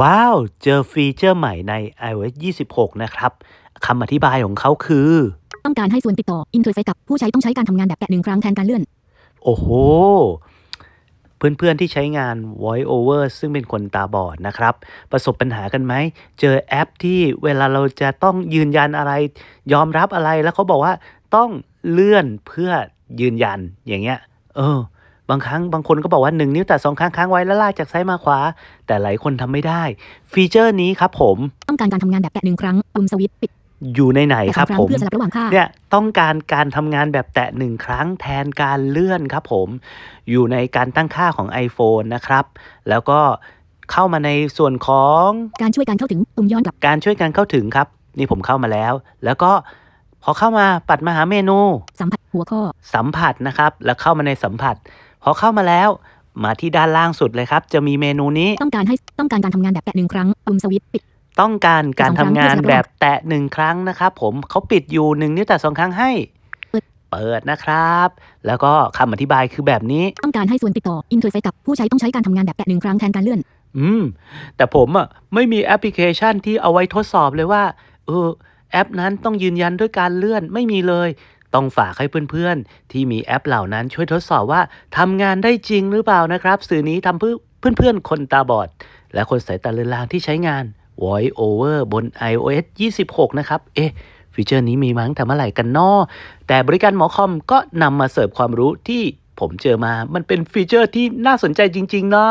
ว้าว เจอฟีเจอร์ใหม่ใน iOS 26 นะครับคำอธิบายของเขาคือ ต้องการให้ส่วนติดต่ออินเทอร์เฟซกับผู้ใช้ต้องใช้การทำงานแบบแตะหนึ่งครั้งแทนการเลื่อน โอ้โห เพื่อนๆที่ใช้งาน Voice Over ซึ่งเป็นคนตาบอดนะครับ ประสบปัญหากันไหม เจอแอปที่เวลาเราจะต้องยืนยันอะไร ยอมรับอะไรแล้วเขาบอกว่าต้องเลื่อนเพื่อยืนยันอย่างเงี้ย เออ บางครั้งบางคนก็บอกว่า 1 นิ้วแต่สองครั้งค้างไว้แล้วลากจากซ้ายมาขวา แต่หลายคนทำไม่ได้ ฟีเจอร์นี้ครับผม ต้องการการทำงานแบบแตะหนึ่งครั้งปุ่มสวิตช์ปิดอยู่ในไหนแตะคสอรับงครั้งผมเพื่อสลับระหว่างค่าเนี่ยต้องการการทำงานแบบแตะหนึ่งครั้งแทนการเลื่อนครับผมอยู่ในการตั้งค่าของ iPhone นะครับ แล้วก็เข้ามาในส่วนของการช่วยการเข้าถึงปุ่มย้อนกลับการช่วยกันเข้าถึงครับ นี่ผมเข้ามาแล้ว แล้วก็พอเข้ามาปัดมาหาเมนู สัมผัสหัวข้อสัมผัสนะครับ แล้วเข้ามาในสัมผัสพ อเข้ามาแล้ว มาที่ด้านล่างสุดเลยครับ จะมีเมนูนี้ ต้องการให้ต้องการการทำงานแบบแตะหนึ่งครั้งปุ่มสวิตช์ปิดต้องการการทำงานสองครั้งแบบแตะหนึ่งครั้งนะครับผมเขาปิดอยู่หนึ่งนิ้วแต่สองครั้งให้ เปิดเปิดนะครับ แล้วก็คำอธิบายคือแบบนี้ ต้องการให้ส่วนติดต่ออินเทอร์เฟซกับผู้ใช้ต้องใช้การทำงานแบบแตะหนึ่งครั้งแทนการเลื่อน อืม แต่ผมอะไม่มีแอปพลิเคชันที่เอาไว้ทดสอบเลยว่า เออแอปนั้นต้องยืนยันด้วยการเลื่อนไม่มีเลย ต้องฝากให้เพื่อนๆ ที่มีแอปเหล่านั้นช่วยทดสอบว่าทำงานได้จริงหรือเปล่านะครับ สื่อนี้ทำเพื่อเพื่อนๆ คนตาบอด และคนสายตาเลือนลางที่ใช้งาน Voice Over บน iOS 26 นะครับ เอ๊ะฟีเจอร์นี้มีมั้งแต่เมื่อไหร่กันนอแต่บริการหมอคอมก็นำมาเสิร์ฟความรู้ที่ผมเจอมา มันเป็นฟีเจอร์ที่น่าสนใจจริง ๆ นะ